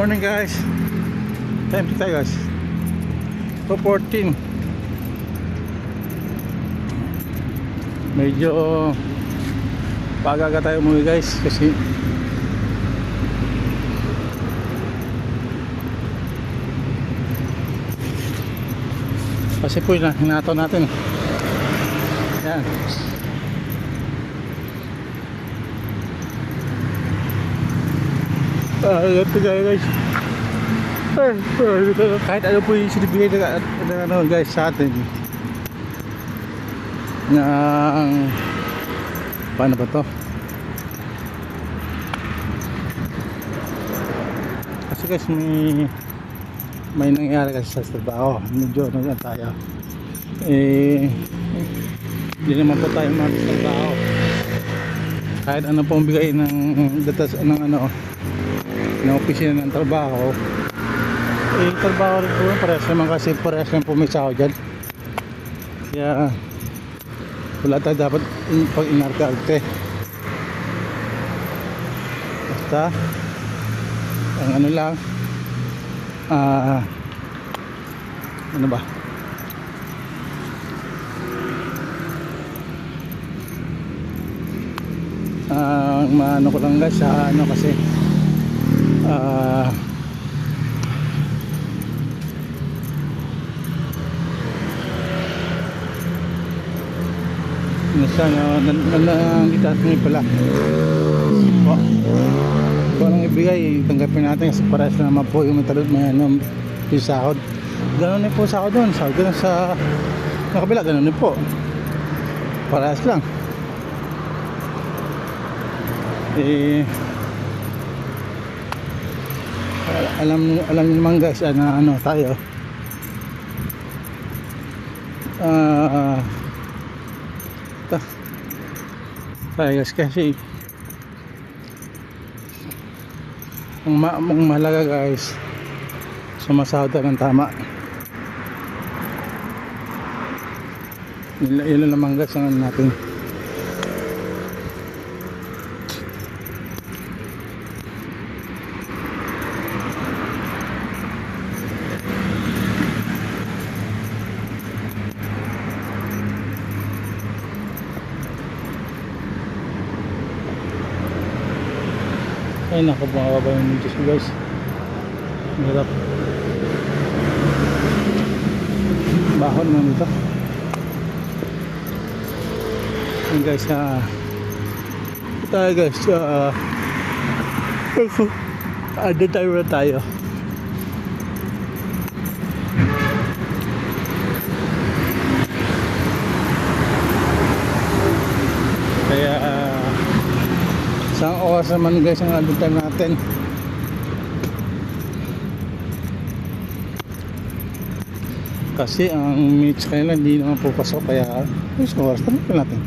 morning guys. Time to tayo guys. 2.14. Medyo pagaga tayo umuwi guys kasi kasi po yun hinato natin. Yan. Ah, ito tayo guys. Kahit ano po yung sinibigay na, na ano guys sa atin ng paano ba to kasi guys may may nangyari kasi sa trabaho medyo ano tayo eh hindi naman po tayo trabaho kahit ano pong bigay ng datas ng ano ng opisina ng trabaho. Eh trabaho rin po parehas naman kasi parehas naman po may sahod dyan. Kaya wala tayo dapat in- pag inarte-arte basta ang ano lang ah ano ba? Ang maano ko lang guys sa ano kasi ah Nasa na nananggitas mo pala. Po. Anong ibigay, tanggapin natin kasi parehas na naman po yung talod may ano, yung sahod. Ganun din po sahod doon. Sahod ganun sa sa kabila, ganun din po. Parehas lang. Eh, alam alam niyo naman guys ano, ano tayo. Ah ta. Tayo guys kasi ang, ma ang mahalaga guys sumasahod tayo ng tama. Yun, yun naman guys ang ano natin Ay naku, bumababa yung meters ko guys. Ang hirap. Baho naman dito. Ayun guys, ah. tayo guys, ah. Uh, uh, tayo na tayo. Kaya, ah, Isang oras naman guys ang time natin. Kasi ang minutes kanila hindi naman po pasok Kaya isang oras naman po natin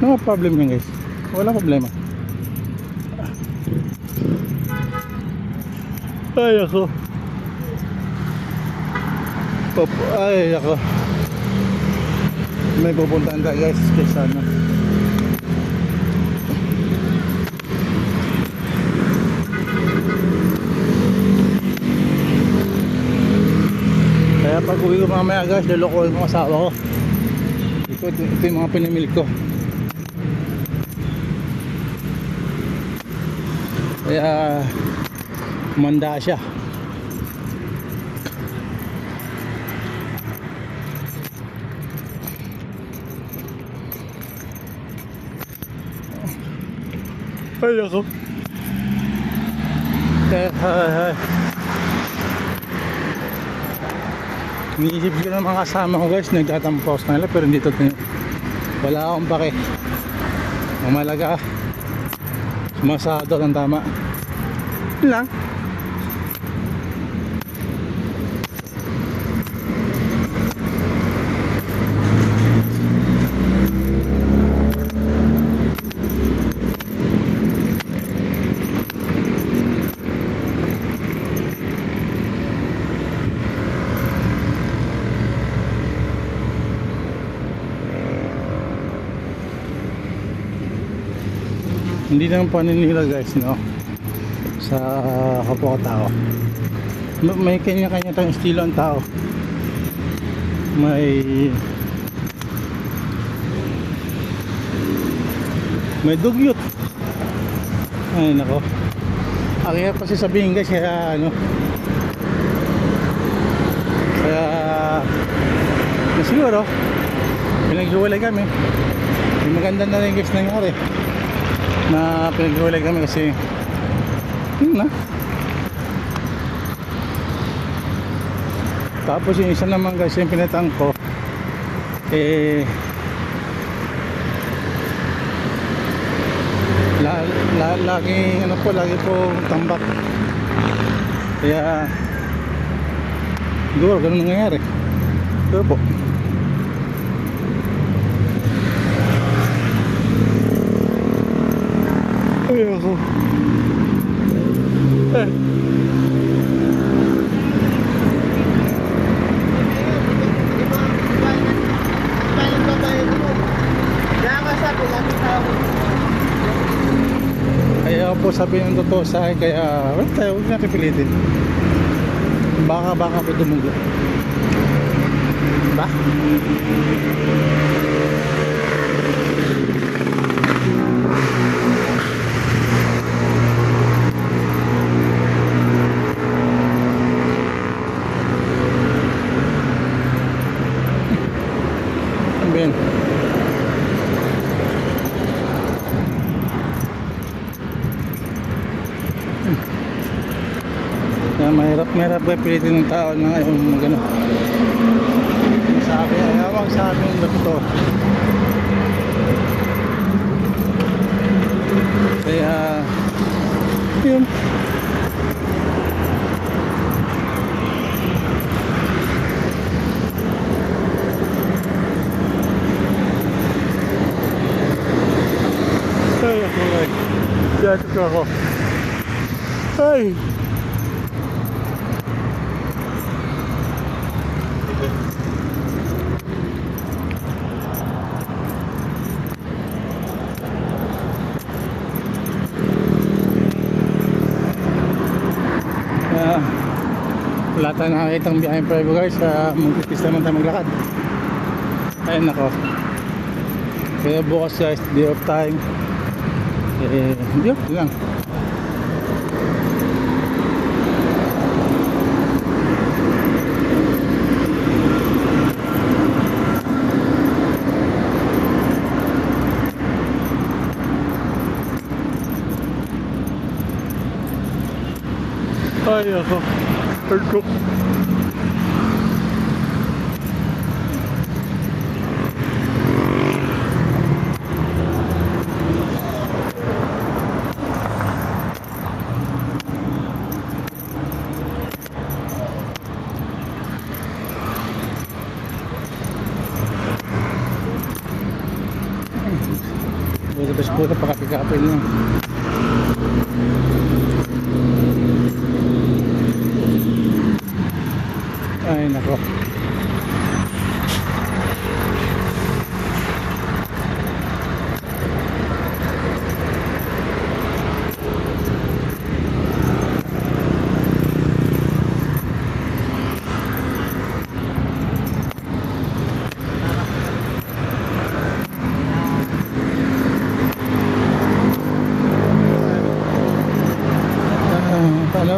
No problem yan guys? Wala problema. Ay ako. Pop Ay ako. May pupuntaan tayo guys Kasi ano Kaya pag uwi ko mamaya guys, lulukuhin ko asawa ko. Ito, ito, yung mga pinamili ko. Kaya manda siya. Ay ako. Kaya, ay, ay. Iniisip ko ng mga kasama ko guys, nagtatampos na nila pero hindi to wala akong pake. Ang malaga, sumasado ng tama. Lang. Hindi naman paninira guys, no? sa kapwa tao. Ma- May kanya-kanya tayong estilo ang tao. May may dugyot. Ay nako. Ang hirap kasi sabihin guys kaya ano kaya na siguro pinaghiwalay kami maganda na rin guys nangyari na pinaghiwalay kami kasi yun na. Tapos yung isa naman guys yung pinatang ko eh la, la, laging ano po lagi po tambak. Kaya siguro ganun nangyayari. Pero po ay ako eh Kaya po sabi ng totoo sa akin, kaya wala tayo, huwag natin pilitin. Baka, baka po dumugo. Ba? Ano ba yan? Kaya mahirap, mahirap ba pilitin ng tao na ngayon magano. Sabi, ayaw sa aming doktor. Kaya, yun. Ay, ako ay. Ko ako. Ay! Kaya, wala tayong nakakitang biyahe prego guys. Uh, Magpipis naman tayo maglakad. Ayun nako. Kaya bukas guys, day of time. Eh, hindi off lang. Ay, ako. Hardcook. Buti pa po na pakapikapin lang. Ay, nako.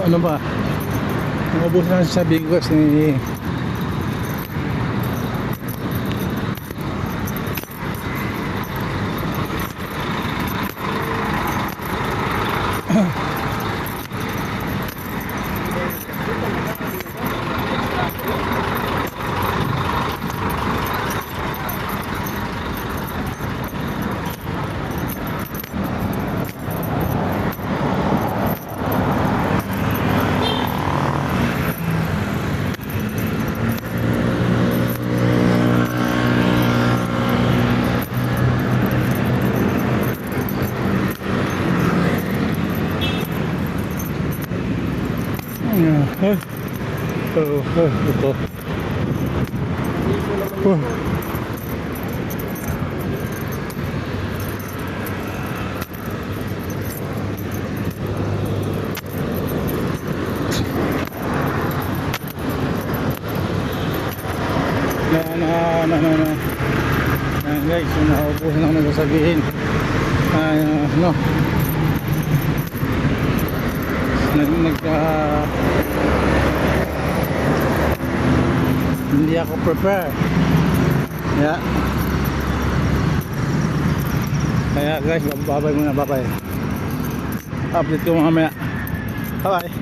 Ah, ano, ba? Umubos na sa bigos ni Yeah. Huh? Oh, oh. Oh. oh. oh. Nag nag ah, hindi ako prepare yeah. Kaya guys babay muna babay. Update ko mamaya. Bye bye